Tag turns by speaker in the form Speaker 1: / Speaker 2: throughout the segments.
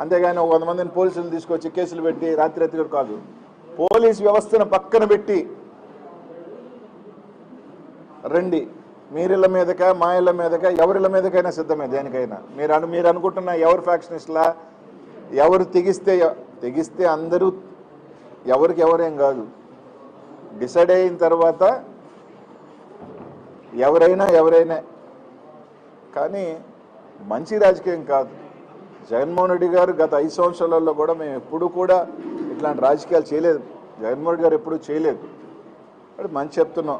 Speaker 1: అంతేగాని ఒక వంద మందిని పోలీసులు తీసుకొచ్చి కేసులు పెట్టి రాత్రి ఎత్తుగడు కాదు. పోలీస్ వ్యవస్థను పక్కన పెట్టి రండి. మీరిళ్ళ మీదక మా ఇళ్ళ మీదక ఎవరిళ్ళ మీదకైనా సిద్ధమే దేనికైనా. మీరు అను మీరు అనుకుంటున్న ఎవరు ఫ్యాక్షనిస్ట్లా ఎవరు తెగిస్తే తెగిస్తే అందరూ ఎవరికి ఎవరేం కాదు. డిసైడ్ అయిన తర్వాత ఎవరైనా ఎవరైనా. కానీ మంచి రాజకీయం కాదు. జగన్మోహన్ రెడ్డి గారు గత ఐదు సంవత్సరాలలో కూడా మేము ఎప్పుడు కూడా ఇట్లాంటి రాజకీయాలు చేయలేదు. జగన్మోహన్ రెడ్డి గారు ఎప్పుడూ చేయలేదు. అంటే మంచి చెప్తున్నాం.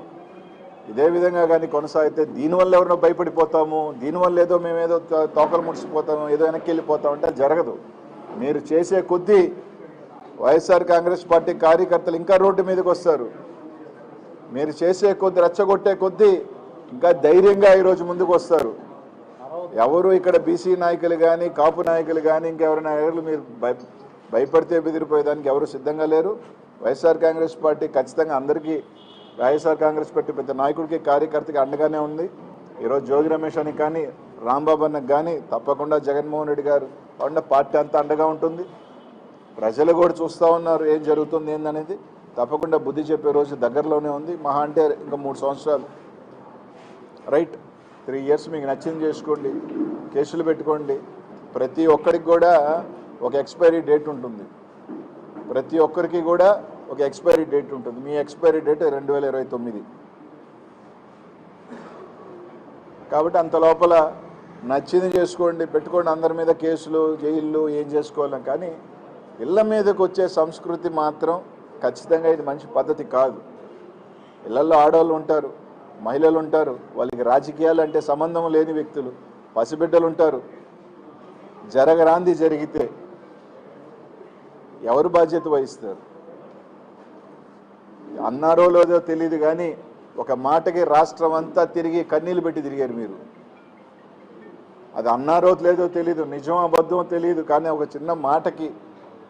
Speaker 1: ఇదే విధంగా కానీ కొనసాగితే దీనివల్ల ఎవరినో భయపడిపోతాము దీనివల్ల ఏదో మేము ఏదో తో- తోకలు ముడిసిపోతాము ఏదో వెనక్కి వెళ్ళిపోతాం అంటే జరగదు. మీరు చేసే కొద్దీ వైఎస్ఆర్ కాంగ్రెస్ పార్టీ కార్యకర్తలు ఇంకా రోడ్డు మీదకి వస్తారు. మీరు చేసే కొద్ది రెచ్చగొట్టే కొద్దీ ఇంకా ధైర్యంగా ఈరోజు ముందుకు వస్తారు. ఎవరు ఇక్కడ బీసీ నాయకులు కానీ కాపు నాయకులు కానీ ఇంకెవరి నాయకులు మీరు భయ భయపడితే బెదిరిపోయేదానికి ఎవరు సిద్ధంగా లేరు. వైఎస్ఆర్ కాంగ్రెస్ పార్టీ ఖచ్చితంగా అందరికీ వైఎస్ఆర్ కాంగ్రెస్ పార్టీ పెద్ద నాయకుడికి కార్యకర్తకి అండగానే ఉంది. ఈరోజు జోగి రమేష్ అని కానీ రాంబాబు అన్నకు కానీ తప్పకుండా జగన్మోహన్ రెడ్డి గారు అండ పార్టీ అంతా అండగా ఉంటుంది. ప్రజలు కూడా చూస్తూ ఉన్నారు ఏం జరుగుతుంది ఏందనేది. తప్పకుండా బుద్ధి చెప్పే రోజు దగ్గరలోనే ఉంది. మహా అంటే ఇంకా మూడు సంవత్సరాలు. రైట్. త్రీ ఇయర్స్ మీకు నచ్చింది చేసుకోండి కేసులు పెట్టుకోండి. ప్రతి ఒక్కరికి కూడా ఒక ఎక్స్పైరీ డేట్ ఉంటుంది. ప్రతి ఒక్కరికి కూడా ఒక ఎక్స్పైరీ డేట్ ఉంటుంది. మీ ఎక్స్పైరీ డేట్ రెండు వేల ఇరవై తొమ్మిది. కాబట్టి అంత లోపల నచ్చింది చేసుకోండి పెట్టుకోండి. అందరి మీద కేసులు జైళ్ళు ఏం చేసుకోవాలి కానీ ఇళ్ళ మీదకి వచ్చే సంస్కృతి మాత్రం ఖచ్చితంగా ఇది మంచి పద్ధతి కాదు. ఇళ్ళల్లో ఆడవాళ్ళు ఉంటారు. మహిళలు ఉంటారు వాళ్ళకి రాజకీయాలు అంటే సంబంధం లేని వ్యక్తులు పసిబిడ్డలు ఉంటారు జరగరాంది జరిగితే ఎవరు బాధ్యత వహిస్తారు? అన్నారో లేదో తెలియదు కానీ ఒక మాటకి రాష్ట్రం అంతా తిరిగి కన్నీళ్ళు పెట్టి తిరిగారు మీరు. అది అన్నారో లేదో తెలియదు నిజం అబద్ధం తెలియదు కానీ ఒక చిన్న మాటకి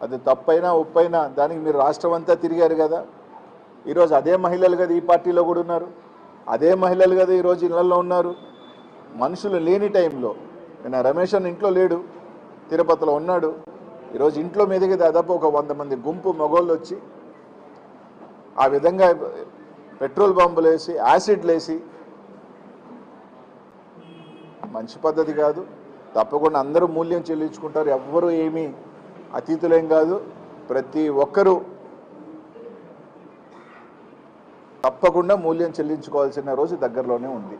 Speaker 1: అది తప్పైనా ఉప్పైనా దానికి మీరు రాష్ట్రం అంతా తిరిగారు కదా. ఈరోజు అదే మహిళలు కదా ఈ పార్టీలో కూడా ఉన్నారు. అదే మహిళలు కదా ఈరోజు ఇళ్ళలో ఉన్నారు. మనుషులు లేని టైంలో నేను రమేష్ అని ఇంట్లో లేడు తిరుపతిలో ఉన్నాడు. ఈరోజు ఇంట్లో మీదకి దాదాపు ఒక వంద మంది గుంపు మగోళ్ళు వచ్చి ఆ విధంగా పెట్రోల్ బాంబులు వేసి యాసిడ్లు వేసి మంచి పద్ధతి కాదు. తప్పకుండా అందరూ మూల్యం చెల్లించుకుంటారు. ఎవ్వరూ ఏమీ అతీతులేం కాదు. ప్రతి ఒక్కరూ తప్పకుండా మూల్యం చెల్లించుకోవాల్సిన రోజు దగ్గరలోనే ఉంది.